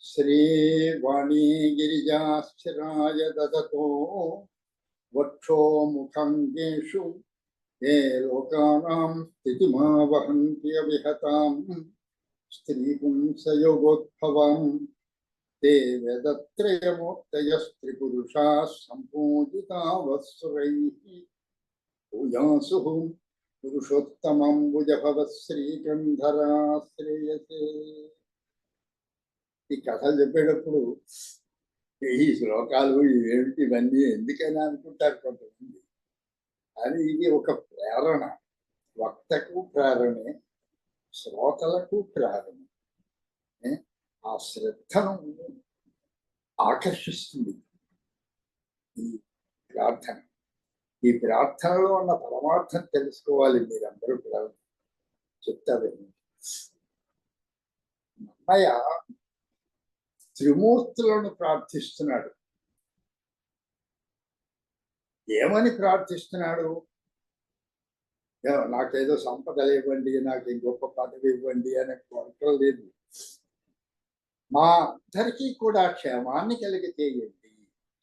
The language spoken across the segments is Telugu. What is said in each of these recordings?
श्रीवाणीगिरिजाक्षराय ददतो। वक्षो मुखङ्गेषु ये लोकानां स्थितिमा वहन्त्यविहतां स्त्रीपुंसयोगोद्भवां। ते वेदत्रयमूर्तयस्त्रिपुरुषाः सम्पूजिता वत्सुरैः भूयासुः पुरुषोत्तमं भुजभवत् श्रीकन्धरा श्रेयसे ఈ కథలు చెప్పేటప్పుడు ఈ శ్లోకాలు ఏమిటి ఇవన్నీ ఎందుకైనా అనుకుంటారు కొంతమంది? అది ఇది ఒక ప్రేరణ. వక్తకు ప్రేరణే శ్రోతలకు ప్రేరణ. ఆ శ్రద్ధను ఆకర్షిస్తుంది. ఈ ప్రార్థన. ఈ ప్రార్థనలో ఉన్న పరమార్థం తెలుసుకోవాలి మీరందరూ కూడా. చెప్తారు. అమ్మయ్య త్రిమూర్తులను ప్రార్థిస్తున్నాడు. ఏమని ప్రార్థిస్తున్నాడు? నాకేదో సంపదలు ఇవ్వండి నాకు గొప్ప పదవి ఇవ్వండి అనే కోరికలు లేదు. మా అందరికీ కూడా క్షేమాన్ని కలిగి చేయండి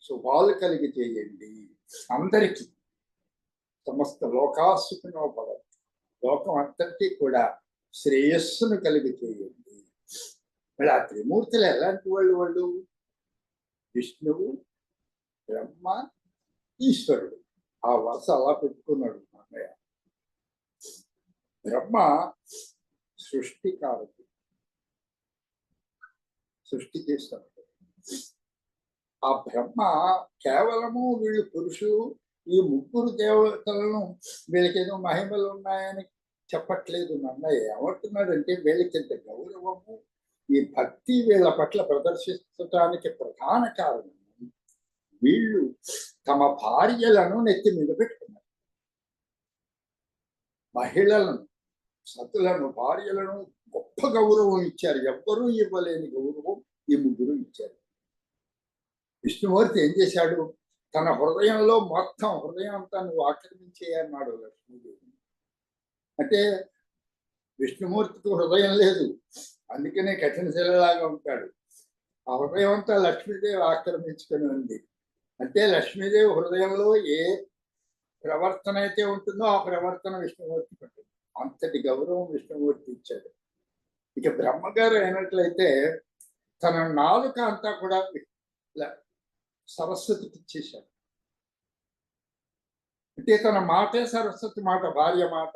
శుభాలు కలిగి చేయండి అందరికీ. సమస్త లోకాసుకునో భవత్. లోకం అంతటికీ కూడా శ్రేయస్సును కలిగి చేయండి. మరి ఆ త్రిమూర్తులు ఎలాంటి వాళ్ళు వాళ్ళు? విష్ణువు బ్రహ్మ ఈశ్వరుడు. ఆ వరుస అలా పెట్టుకున్నాడు అన్నయ్య. బ్రహ్మ సృష్టికారకుడు. సృష్టి చేస్తాడు. ఆ బ్రహ్మ కేవలము వీళ్ళు పురుషులు ఈ ముగ్గురు దేవతలను వీళ్ళకేదో మహిమలు ఉన్నాయని చెప్పట్లేదు అన్నయ్య. ఏమంటున్నాడంటే వీళ్ళకింత గౌరవము ఈ భక్తి వీళ్ళ పట్ల ప్రదర్శించడానికి ప్రధాన కారణం వీళ్ళు తమ భార్యలను నెత్తి మీద పెట్టుకున్నారు. మహిళలను సతులను భార్యలను గొప్ప గౌరవం ఇచ్చారు. ఎవ్వరూ ఇవ్వలేని గౌరవం ఈ ముగ్గురు ఇచ్చారు. విష్ణుమూర్తి ఏం చేశాడు? తన హృదయంలో మొత్తం హృదయం అంతా నువ్వు ఆక్రమించేయన్నాడు లక్ష్మీదేవి. అంటే విష్ణుమూర్తికి హృదయం లేదు. అందుకనే కఠిన శిలలాగా ఉంటాడు. ఆ హృదయం అంతా లక్ష్మీదేవి ఆక్రమించుకొని ఉంది. అంటే లక్ష్మీదేవి హృదయంలో ఏ ప్రవర్తన అయితే ఉంటుందో ఆ ప్రవర్తన విష్ణుమూర్తి ఉంటుంది అంతటి గౌరవం విష్ణుమూర్తి ఇచ్చాడు. ఇక బ్రహ్మగారు అయినట్లయితే తన నాలుక అంతా కూడా సరస్వతికి ఇచ్చేశాడు. అంటే తన మాటే సరస్వతి మాట భార్య మాట.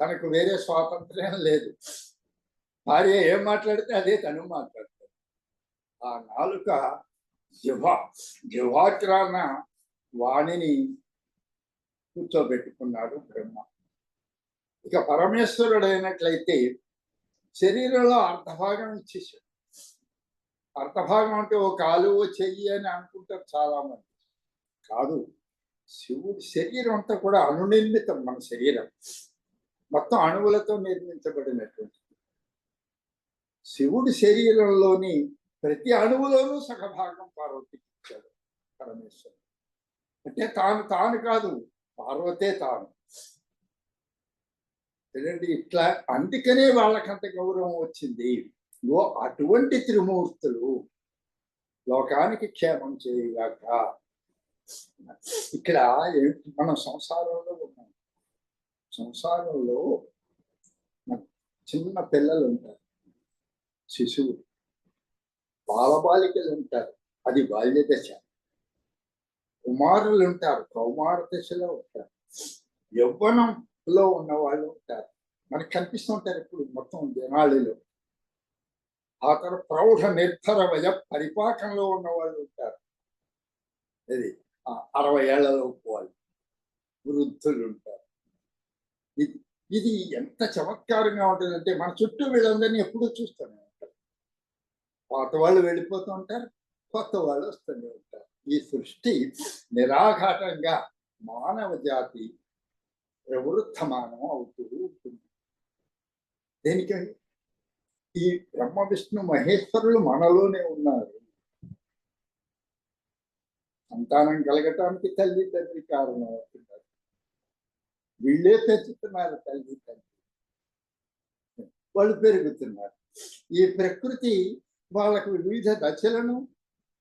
తనకు వేరే స్వాతంత్ర్యం లేదు. భార్య ఏం మాట్లాడితే అదే తను మాట్లాడతాడు ఆ నాలుక జిహ జిహాగ్రాన వాణిని కూర్చోబెట్టుకున్నాడు బ్రహ్మ. ఇక పరమేశ్వరుడు అయినట్లయితే శరీరంలో అర్ధభాగం ఇచ్చేసాడు అర్ధభాగం అంటే ఓ కాలు ఓ చెయ్యి అని అనుకుంటారు చాలా మంది కాదు శివుడి శరీరం అంతా కూడా అనునిర్మితం మన శరీరం. మొత్తం అణువులతో నిర్మించబడినటువంటి శివుడి శరీరంలోని ప్రతి అణువులోనూ సగభాగం పార్వతికి ఇచ్చాడు పరమేశ్వరుడు. అంటే తాను తాను కాదు పార్వతే తాను. ఏంటంటే ఇట్లా అందుకనే వాళ్ళకంత గౌరవం వచ్చింది. ఓ అటువంటి త్రిమూర్తులు లోకానికి క్షేమం చేయగాక. ఇక్కడ ఏంటి మనం సంసారంలో ఉన్నాం. సంసారంలో చిన్న పిల్లలు ఉంటారు. శిశువు. బాలబాలికలు ఉంటారు అది బాల్య దశ. కుమారులు ఉంటారు కౌమార దశలో ఉంటారు. యవ్వనంలో ఉన్న వాళ్ళు ఉంటారు. మనకు కనిపిస్తుంటారు ఇప్పుడు మొత్తం జనాళిలో ఆ తర్వాత ప్రౌఢ నిర్ధర వయ పరిపాకంలో ఉన్న వాళ్ళు ఉంటారు ఇది అరవై ఏళ్ళలో వాళ్ళు వృద్ధులు ఉంటారు ఇది ఇది ఎంత చమత్కారంగా ఉంటుందంటే మన చుట్టూ వీళ్ళందరినీ ఎప్పుడూ చూస్తున్నాం పాత వాళ్ళు వెళ్ళిపోతూ ఉంటారు కొత్త వాళ్ళు వస్తూనే ఉంటారు. ఈ సృష్టి నిరాఘాటంగా మానవ జాతి ప్రవృత్తమానం అవుతూ ఉంటుంది. దేనికండి? ఈ బ్రహ్మ విష్ణు మహేశ్వరులు మనలోనే ఉన్నారు. సంతానం కలగటానికి తల్లి తండ్రి కారణం అవుతున్నారు. వీళ్ళే పెంచుతున్నారు తల్లి తండ్రి. వాళ్ళు పెరుగుతున్నారు. ఈ ప్రకృతి వాళ్ళకు వివిధ దశలను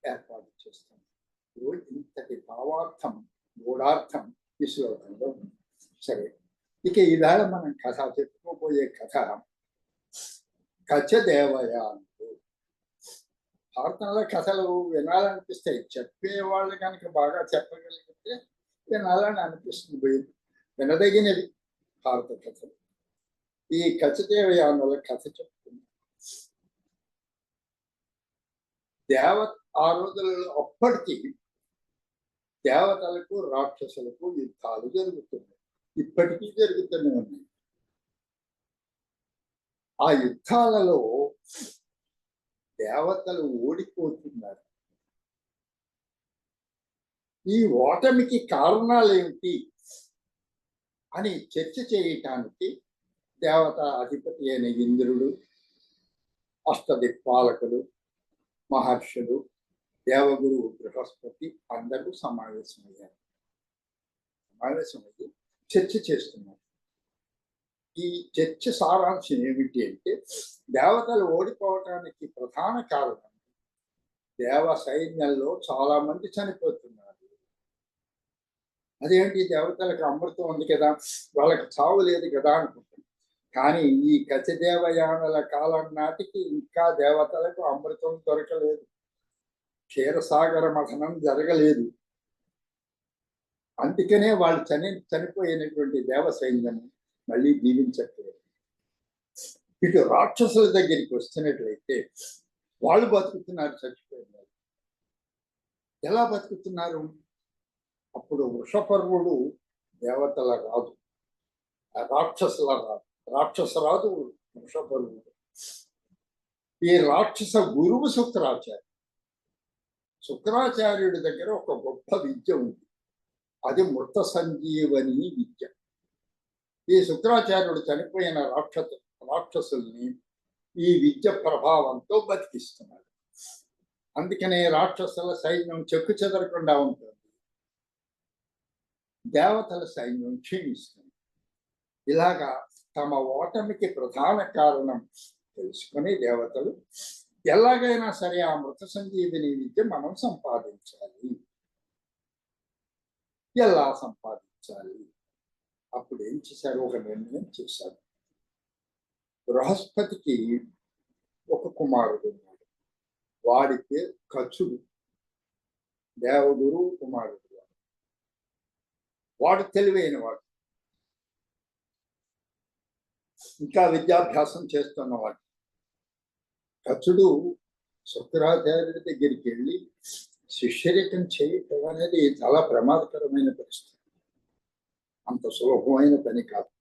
ఏర్పాటు చేస్తుంది ఈరోజు ఇంతటి భావార్థం గూఢార్థం ఈ శ్లోకంలో ఉంది. సరే ఇక ఈవేళ మనం కథ చెప్పుకోబోయే కథ కచ్చదేవయానుడు భారతంలో కథలు వినాలనిపిస్తాయి చెప్పేవాళ్ళు కనుక బాగా చెప్పగలిగితే వినాలని అనిపిస్తుంది. వినదగినవి భారత కథలు. ఈ కచ్చదేవయానుల కథ చెప్తుంది దేవత ఆ రోజులలో అప్పటికి దేవతలకు రాక్షసులకు యుద్ధాలు జరుగుతున్నాయి. ఇప్పటికీ జరుగుతూనే ఉన్నాయి. ఆ యుద్ధాలలో దేవతలు ఓడిపోతున్నారు. ఈ ఓటమికి కారణాలు ఏమిటి అని చర్చ చేయటానికి దేవత అధిపతి అయిన ఇంద్రుడు అష్టదిక్పాలకులు మహర్షులు దేవగురు బృహస్పతి అందరూ సమావేశమయ్యారు. సమావేశమయ్యి చర్చ చేస్తున్నారు. ఈ చర్చ సారాంశం ఏమిటి అంటే దేవతలు ఓడిపోవటానికి ప్రధాన కారణం దేవ సైన్యంలో చాలా మంది చనిపోతున్నారు. అదేంటి దేవతలకు అమృతం ఉంది కదా వాళ్ళకి చావు లేదు కదా అనుకుంటున్నాం కానీ ఈ కచదేవయానుల కాలం నాటికి ఇంకా దేవతలకు అమృతం దొరకలేదు. క్షీరసాగర మఠనం జరగలేదు. అందుకనే వాళ్ళు చని చనిపోయినటువంటి దేవ సైన్యం మళ్ళీ జీవించట్లేదు. ఇటు రాక్షసుల దగ్గరికి వస్తున్నట్లయితే వాళ్ళు బతుకుతున్నారు చచ్చిపోయినారు ఎలా బతుకుతున్నారు? అప్పుడు వృషపర్వుడు దేవతల రాదు రాక్షసుల రాదు రాక్షసరాజు వృషపర్వుడు ఈ రాక్షస గురువు శుక్రాచార్యుడు. శుక్రాచార్యుడి దగ్గర ఒక గొప్ప విద్య ఉంది. అది మృత సంజీవని విద్య. ఈ శుక్రాచార్యుడు చనిపోయిన రాక్షస రాక్షసుల్ని ఈ విద్య ప్రభావంతో బతికిస్తున్నాడు. అందుకనే రాక్షసుల సైన్యం చెక్కు చెదరకుండా ఉంటుంది. దేవతల సైన్యం క్షీణిస్తుంది. ఇలాగా తమ ఓటమికి ప్రధాన కారణం తెలుసుకుని దేవతలు ఎలాగైనా సరే ఆ మృత సంజీవిని విద్య మనం సంపాదించాలి. ఎలా సంపాదించాలి? అప్పుడు ఏం చేశారు? ఒక నిర్ణయం చేశారు. బృహస్పతికి ఒక కుమారుడు ఉన్నాడు. వాడి పేరు కచుడు దేవగురు కుమారుడు. వాడు తెలివైన వాడు. ఇంకా విద్యాభ్యాసం చేస్తున్నవాడు కచుడు శుక్రాచార్యుడి దగ్గరికి వెళ్ళి శిష్యరికం చేయటం అనేది చాలా ప్రమాదకరమైన పరిస్థితి. అంత సులభమైన పని కాదు.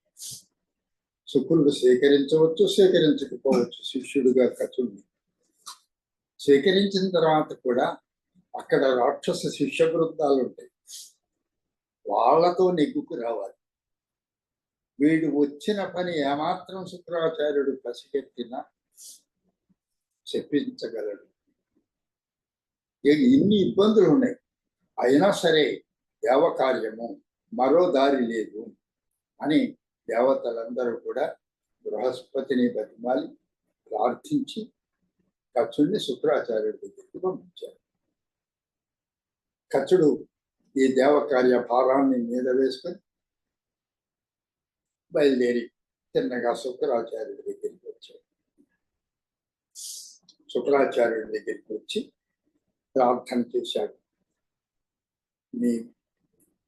శుక్రుడు సేకరించవచ్చు సేకరించకపోవచ్చు శిష్యుడుగా కచుడిని. సేకరించిన తర్వాత కూడా అక్కడ రాక్షస శిష్య బృందాలు ఉంటాయి. వాళ్ళతో నెగ్గుకు రావాలి. వీడు వచ్చిన పని ఏమాత్రం శుక్రాచార్యుడు పసిగెత్తినా చెప్పించగలడు. ఇన్ని ఇబ్బందులు ఉన్నాయి. అయినా సరే దేవకార్యము మరో దారి లేదు అని దేవతలందరూ కూడా బృహస్పతిని బతిమాలి ప్రార్థించి కచ్చుడిని శుక్రాచార్యుడి దగ్గరికి పంపించారు. కచ్చుడు ఈ దేవకార్య భారాన్ని మీద వేసుకొని బయలుదేరి చిన్నగా శుక్రాచార్యుడి దగ్గరికి వచ్చాడు. శుక్రాచార్యుడి దగ్గరికి వచ్చి ప్రార్థన చేశాడు. మీ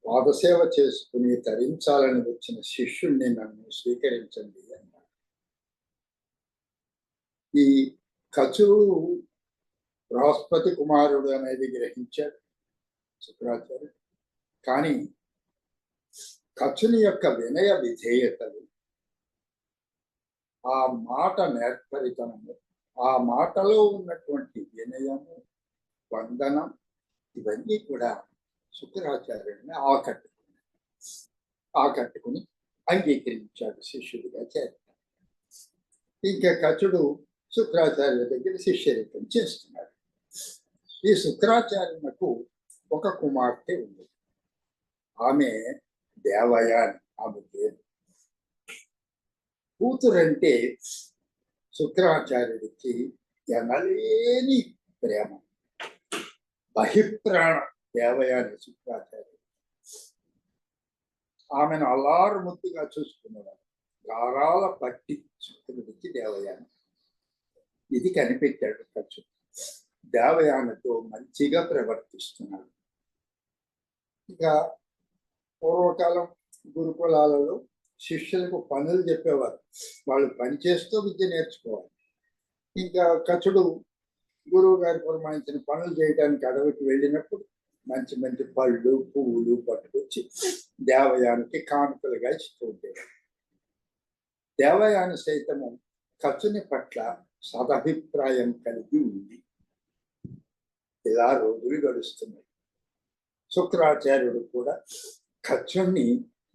పాదసేవ చేసుకుని తరించాలని వచ్చిన శిష్యుణ్ణి నన్ను స్వీకరించండి అన్నాడు. ఈ కచుడు బృహస్పతి కుమారుడు అనేది గ్రహించాడు శుక్రాచార్యుడు. కానీ కచుని యొక్క వినయ విధేయతలు. ఆ మాట నేర్పరితనము ఆ మాటలో ఉన్నటువంటి వినయము వందనం ఇవన్నీ కూడా శుక్రాచార్యుడిని ఆకట్టుకున్నాడు ఆకట్టుకుని అంగీకరించాడు శిష్యుడిగా చేస్తాడు ఇంకా కచుడు శుక్రాచార్యుల దగ్గర శిష్యరికం చేస్తున్నాడు. ఈ శుక్రాచార్యునకు ఒక కుమార్తె ఉంది. ఆమె దేవయ అని ఆమె పేరు కూతురంటే శుక్రాచార్యుడికి ఎనలేని ప్రేమ. బహిప్రాణ దేవయాని శుక్రాచార్యుడు. ఆమెను అల్లారు ముద్దుగా చూసుకునేవాడు గారాల పట్టి శుక్రుడికి దేవయాని. ఇది కనిపెట్టాడు ఖర్చు దేవయానితో మంచిగా ప్రవర్తిస్తున్నాడు. ఇక పూర్వకాలం గురుకులాలలో శిష్యులకు పనులు చెప్పేవారు. వాళ్ళు పని చేస్తూ విద్య నేర్చుకోవాలి. ఇంకా కచుడు గురువు గారి పురమాయించిన పనులు చేయడానికి అడవికి వెళ్ళినప్పుడు మంచి మంచి పళ్ళు పువ్వులు పట్టుకొచ్చి దేవయానికి కానుకలుగా ఇస్తూ ఉండేవారు దేవయాని సైతము ఖర్చుని పట్ల సదభిప్రాయం కలిగి ఉంది. ఇలా రోజులు గడుస్తున్నాయి. శుక్రాచార్యుడు కూడా ఖర్చుని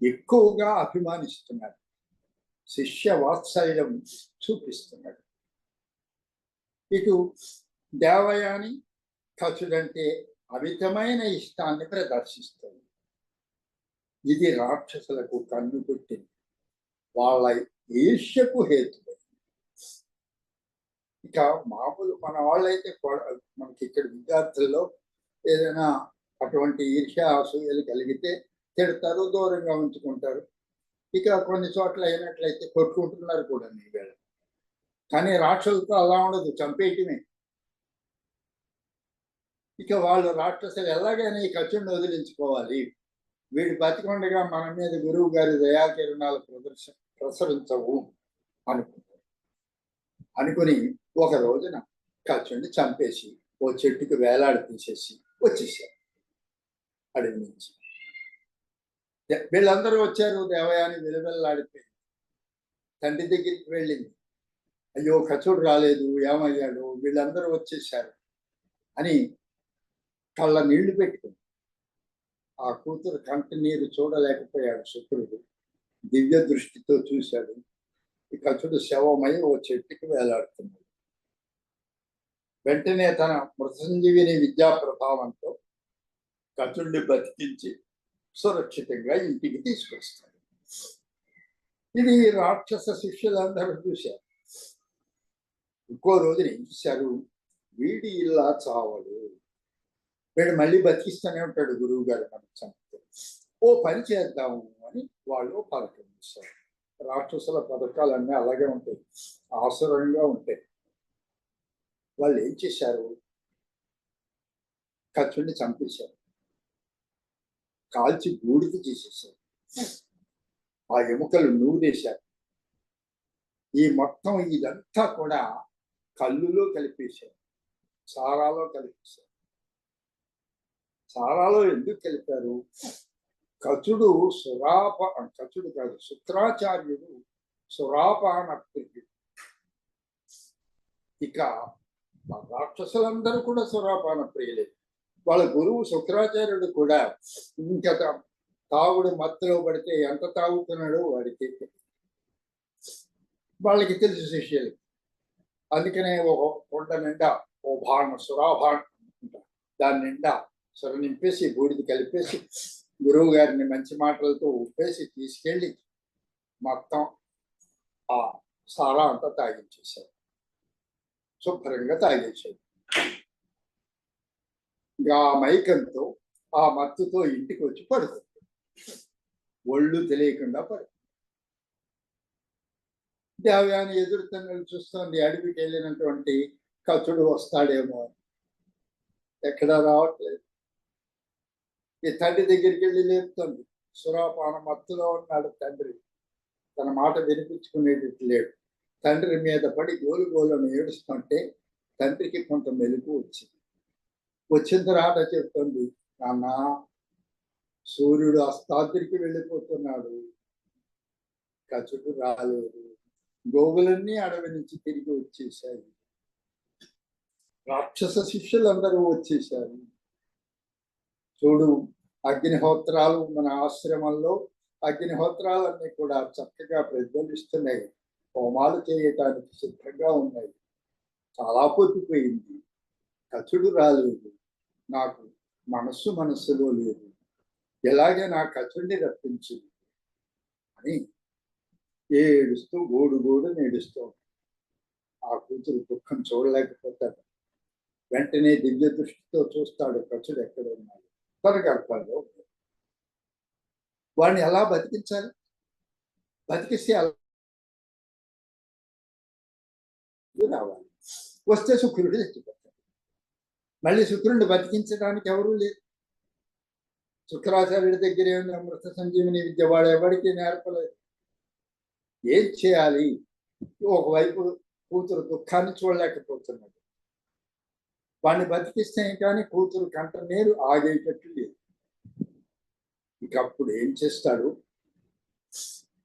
ఎక్కువగా అభిమానిస్తున్నాడు. శిష్య వాత్సల్యం చూపిస్తున్నాడు. ఇటు దేవయాని ఖర్చుడంటే అమితమైన ఇష్టాన్ని ప్రదర్శిస్తుంది. ఇది రాక్షసులకు కన్ను పుట్టింది వాళ్ళ ఈర్ష్యకు హేతువైంది. ఇక మామూలు మన వాళ్ళైతే మనకి ఇక్కడ విద్యార్థుల్లో ఏదైనా అటువంటి ఈర్ష్య అసూయలు కలిగితే తిడతారు దూరంగా ఉంచుకుంటారు. ఇక కొన్ని చోట్ల అయినట్లయితే కొట్టుకుంటున్నారు కూడా ఈవేళ కానీ రాక్షసులతో అలా ఉండదు చంపేయటమే. ఇక వాళ్ళు రాక్షసులు ఎలాగైనా ఈ ఖర్చుని వదిలించుకోవాలి. వీడు బతికొండగా మన మీద గురువు గారి దయాకిరణాలు ప్రదర్శ ప్రసరించవు అనుకుంటారు. అనుకుని ఒక రోజున ఖర్చుని చంపేసి ఓ చెట్టుకు వేలాడి తీసేసి వచ్చేసారు. అడవి నుంచి. వీళ్ళందరూ వచ్చారు దేవయాని వెలువెల్లాడిపోయింది తండ్రి దగ్గరికి వెళ్ళింది. అయ్యో ఖచుడు రాలేదు ఏమయ్యాడు వీళ్ళందరూ వచ్చేసారు అని కళ్ళ నీళ్ళు పెట్టుకుంది. ఆ కూతురు కంటి నీరు చూడలేకపోయాడు శుక్రుడు. దివ్య దృష్టితో చూశాడు. ఈ కచుడు శవమై ఓ చెట్టుకి వేలాడుతున్నాడు. వెంటనే తన మృతంజీవిని విద్యా ప్రభావంతో కచుడిని బతికించి సురక్షితంగా ఇంటికి తీసుకొస్తాడు. ఇది రాక్షస శిష్యులందరూ చూశారు. ఇంకో రోజున ఏం చూశారు? వీడి ఇలా చావడు. వీడు మళ్ళీ బతికిస్తూనే ఉంటాడు గురువు గారు మనకు చంపితే. ఓ పని చేద్దాము అని వాళ్ళు పథకం చేశారు రాక్షసుల పథకాలన్నీ అలాగే ఉంటాయి. ఆసురంగా ఉంటాయి. వాళ్ళు ఏం చేశారు? ఖర్చుని చంపేశారు. కాల్చి బూడిద చేసేసారు ఆ ఎముకలు నూరేశారు. ఈ మొత్తం ఇదంతా కూడా కళ్ళులో కలిపేశారు. సారాలో కలిపేశారు. సారాలో ఎందుకు కలిపారు? కచుడు సురాప కచుడు కాదు శుక్రాచార్యుడు సురాపాన ప్రియుడు ఇక రాక్షసులందరూ కూడా సురాపాన ప్రియులే వాళ్ళ గురువు శుక్రాచార్యుడు కూడా ఇంకా తాగుడు మత్తులో పడితే ఎంత తాగుతున్నాడో వాడికి వాళ్ళకి తెలుసు శిష్యులు. అందుకనే ఒక కొండ నిండా ఓ భాణ సురాభాణ అంటారు. దాని నిండా సుర నింపేసి బూడిద కలిపేసి గురువు గారిని మంచి మాటలతో ఉప్పేసి తీసుకెళ్ళి మొత్తం ఆ సారా అంతా తాగించేశారు. శుభ్రంగా తాగించారు ఆ మైకంతో ఆ మత్తుతో ఇంటికి వచ్చి పడుతుంది ఒళ్ళు తెలియకుండా పడుతుంది దేవయాని ఎదురుతంగా తన్నులు చూస్తోంది అడవికి వెళ్ళినటువంటి కచుడు వస్తాడేమో అని. ఎక్కడా రావట్లేదు. ఈ తండ్రి దగ్గరికి వెళ్ళి లేపుతుంది. సురాపాన మత్తులో ఉన్నాడు తండ్రి. తన మాట వినిపించుకునేది లేడు తండ్రి మీద పడి గోలు గోలను ఏడుస్తుంటే తండ్రికి కొంత మెలుపు వచ్చింది. వచ్చిన తర్వాత చెప్తుంది నాన్న సూర్యుడు అస్తాద్రికి వెళ్ళిపోతున్నాడు. కచుడు రాలేదు. గోవులన్నీ అడవి నుంచి తిరిగి వచ్చేసాయి రాక్షస శిష్యులందరూ వచ్చేసారు చూడు అగ్నిహోత్రాలు మన ఆశ్రమంలో అగ్నిహోత్రాలన్నీ కూడా చక్కగా ప్రజ్వలిస్తున్నాయి. హోమాలు చేయటానికి సిద్ధంగా ఉన్నాయి. చాలా పొద్దుపోయింది. కచుడు రాలేదు. నాకు మనస్సు మనస్సులో లేదు. ఎలాగే నా కచుడిని రప్పించు అని ఏడుస్తూ గోడు గోడు నేడుస్తూ ఆ కూతురు దుఃఖం చూడలేకపోతాడు. వెంటనే దివ్య దృష్టితో చూస్తాడు కచుడు ఎక్కడ ఉన్నాడు. తన గర్భంలో వాడిని ఎలా బతికించాలి? బతికిస్తే రావాలి. వస్తే శుక్రుడు చచ్చిపోతాడు మళ్ళీ శుక్రుడిని బతికించడానికి ఎవరూ లేరు. శుక్రాచార్యుడి దగ్గర ఏముంది? అమృత సంజీవిని విద్య వాడు ఎవరికి నేర్పలేదు. ఏం చేయాలి? ఒకవైపు కూతురు దుఃఖాన్ని చూడలేకపోతున్నాడు. వాడిని బతికిస్తే కానీ కూతురు కంట నీరు ఆగేటట్టు లేదు. ఇక అప్పుడు ఏం చేస్తాడు?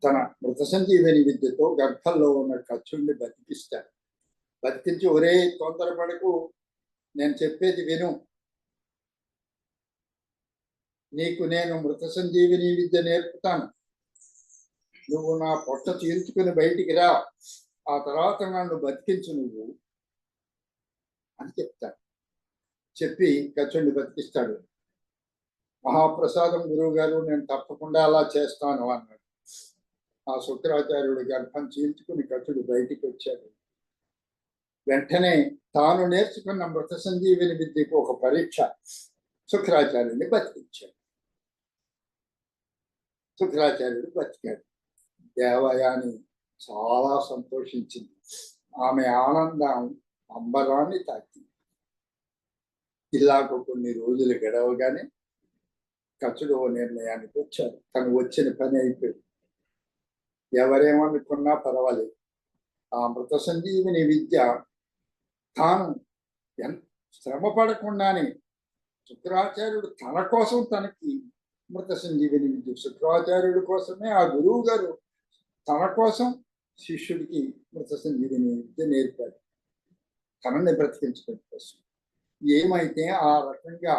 తన మృత సంజీవని విద్యతో గర్భంలో ఉన్న కచ్చుడిని బతికిస్తాడు. బతికించి ఒరే తొందరపడకు నేను చెప్పేది విను. నీకు నేను మృత సంజీవిని విద్య నేర్పుతాను. నువ్వు నా పొట్ట చీల్చుకుని బయటికి రా. ఆ తర్వాత నన్ను బతికించు నువ్వు అని చెప్తాడు. చెప్పి కచ్చుడిని బతికిస్తాడు. మహాప్రసాదం గురువు గారు నేను తప్పకుండా అలా చేస్తాను అన్నాడు. ఆ శుక్రాచార్యుడు గర్భం చీల్చుకుని కచ్చుడు బయటికి వచ్చాడు. వెంటనే తాను నేర్చుకున్న మృత సంజీవిని విద్యకు ఒక పరీక్ష శుక్రాచార్యుని బతికించాడు. శుక్రాచార్యుడు బతికాడు. దేవయాని చాలా సంతోషించింది. ఆమె ఆనందం అంబరాన్ని తాకింది. ఇలాగ కొన్ని రోజులు గడవగానే కచుడు ఓ నిర్ణయానికి వచ్చాడు. తను వచ్చిన పని అయిపోయింది. ఎవరేమనుకున్నా పర్వాలేదు. ఆ మృత సంజీవిని విద్య తాను ఎంత శ్రమ పడకుండానే శుక్రాచార్యుడు తన కోసం తనకి మృత సంజీవిని విద్య శుక్రాచార్యుడి కోసమే ఆ గురువు గారు తన కోసం శిష్యుడికి మృత సంజీవిని విద్య నేర్పాడు తనని బ్రతికించడం కోసం. ఏమైతే ఆ రకంగా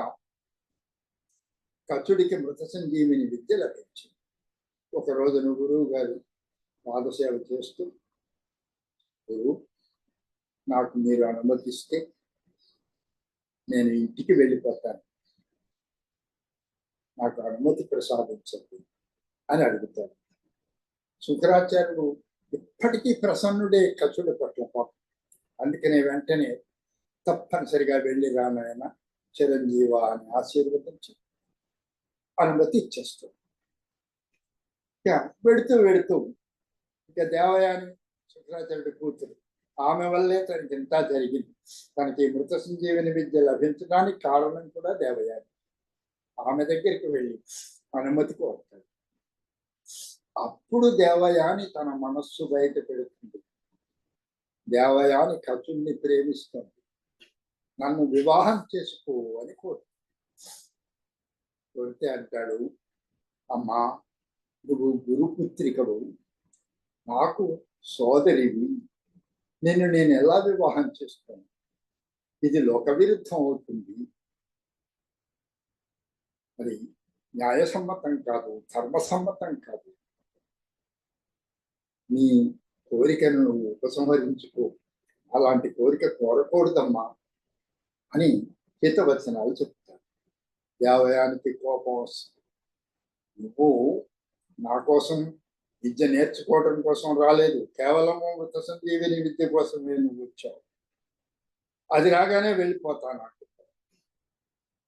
కచుడికి మృత సంజీవిని విద్య లభించింది. ఒక రోజున గురువు గారు పాదసేవ చేస్తూ గురువు నాకు మీరు అనుమతిస్తే నేను ఇంటికి వెళ్ళిపోతాను. నాకు అనుమతి ప్రసాదించండి అని అడుగుతాడు. శుక్రాచార్యుడు ఇప్పటికీ ప్రసన్నుడే కచుడి పట్ల పాపం. అందుకనే వెంటనే తప్పనిసరిగా వెళ్ళి రానాయన చిరంజీవ అని ఆశీర్వదించి అనుమతి ఇచ్చేస్తాడు. ఇక వెడుతూ వెడుతూ ఇక దేవయాని శుక్రాచార్యుడి కూతురు ఆమె వల్లే తనకి ఇంత జరిగింది. తనకి మృత సంజీవని విద్య లభించడానికి కారణం కూడా దేవయాని. ఆమె దగ్గరికి వెళ్ళి అనుమతి కోరుతాడు. అప్పుడు దేవయాని తన మనస్సు బయట పెడుతుంది. దేవయాని ఖర్చుని ప్రేమిస్తుంది. నన్ను వివాహం చేసుకో అని కోరు కోరితే అంటాడు అమ్మా నువ్వు గురుపుత్రికవు. నాకు సోదరివి. నిన్ను నేను ఎలా వివాహం చేస్తాను? ఇది లోక విరుద్ధం అవుతుంది. మరి న్యాయసమ్మతం కాదు ధర్మసమ్మతం కాదు. నీ కోరికను నువ్వు ఉపసంహరించుకో. అలాంటి కోరిక కోరకూడదమ్మా అని హితవచనాలు చెప్తారు. దేవయానికి కోపం వస్తుంది. నువ్వు నా కోసం విద్య నేర్చుకోవడం కోసం రాలేదు. కేవలము మృత సంజీవిని విద్య కోసమే నువ్వు వచ్చావు అది రాగానే వెళ్ళిపోతాను. అంటున్నావు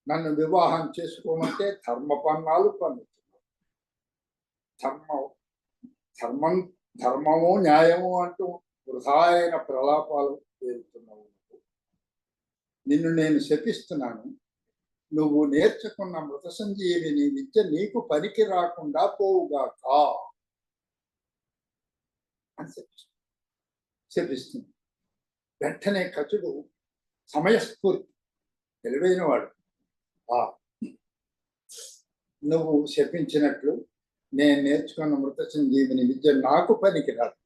నన్ను వివాహం చేసుకోమంటే ధర్మపన్నాలు పన్నుతున్నావు ధర్మం ధర్మం ధర్మము న్యాయము అంటూ వృధా అయిన ప్రలాపాలు పేరుతున్నావు. నువ్వు. నిన్ను నేను శపిస్తున్నాను. నువ్వు నేర్చుకున్న మృత సంజీవిని విద్య నీకు పనికి రాకుండా పోవుగాక. అని శపిస్తుంది వెంటనే కచుడు సమయస్ఫూర్తి తెలివైన వాడు ఆ నువ్వు శపించినట్లు నేను నేర్చుకున్న మృత సంజీవిని విద్య నాకు పనికి రాదు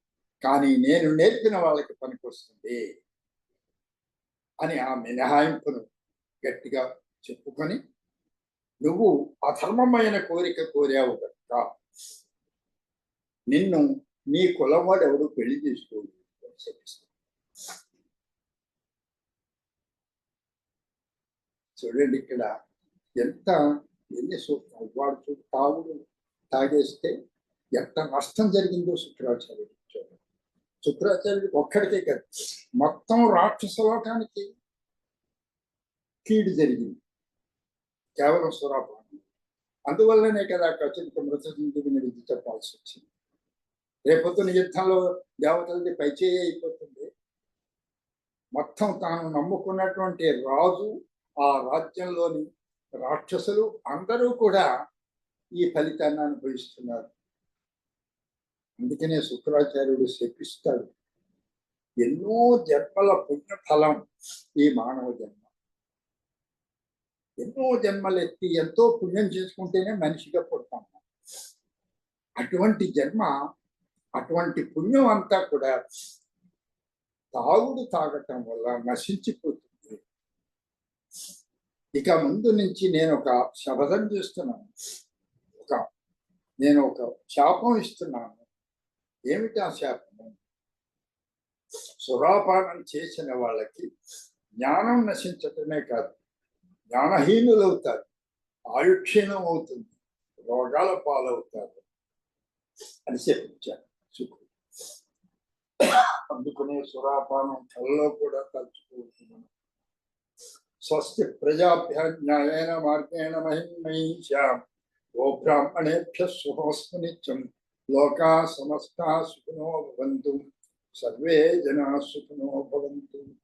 కానీ నేను నేర్పిన వాళ్ళకి పనికొస్తుంది అని ఆ మినహాయింపును గట్టిగా చెప్పుకొని నువ్వు అధర్మమైన కోరిక కోరావు కనుక నిన్ను నీ కులం వాడు ఎవడు పెళ్ళి చేసుకోడు చూడండి ఇక్కడ ఎంత ఎన్ని సూత్రాలు వాడు చూ తాగుడు తాగేస్తే ఎంత నష్టం జరిగిందో శుక్రాచార్యుడు చూడండి. శుక్రాచార్యుడు ఒక్కడికే కాదు మొత్తం రాక్షస లోకానికి కీడు జరిగింది. కేవలం సురాపానం అందువల్లనే కదా కచిత మృత విధి చెప్పాల్సి వచ్చింది. రేపొద్దున యుద్ధంలో దేవతలది పైచేయి అయిపోతుంది. మొత్తం తాను నమ్ముకున్నటువంటి రాజు ఆ రాజ్యంలోని రాక్షసులు అందరూ కూడా ఈ ఫలితాన్ని అనుభవిస్తున్నారు. అందుకనే శుక్రాచార్యుడు శపిస్తాడు. ఎన్నో జన్మల పుణ్య ఫలం ఈ మానవ జన్మ. ఎన్నో జన్మలు ఎత్తి ఎంతో పుణ్యం చేసుకుంటేనే మనిషిగా పుడతాం. అటువంటి జన్మ అటువంటి పుణ్యం అంతా కూడా తాగుడు తాగటం వల్ల నశించిపోతుంది. ఇక ముందు నుంచి నేను ఒక శపథం చేస్తున్నాను. ఒక నేను ఒక శాపం ఇస్తున్నాను. ఏమిటి ఆ శాపము? సురాపానం చేసిన వాళ్ళకి జ్ఞానం నశించటమే కాదు జ్ఞానహీనులు అవుతారు ఆయుక్షీణం అవుతుంది రోగాల పాలవుతారు అని చెప్పించారు శుక్రుడు అందుకనే సురాపానం కళ్ళలో కూడా తలుచుకుంటున్నాను స్వస్తి ప్రజాభ్య మార్గేణ మహిమహిషాం ఓ బ్రాహ్మణేభ్య శుభమస్తు నిత్యం. లోకా సమస్తా సుఖినో భవంతు. సర్వే జనా సుఖినో భవంతు.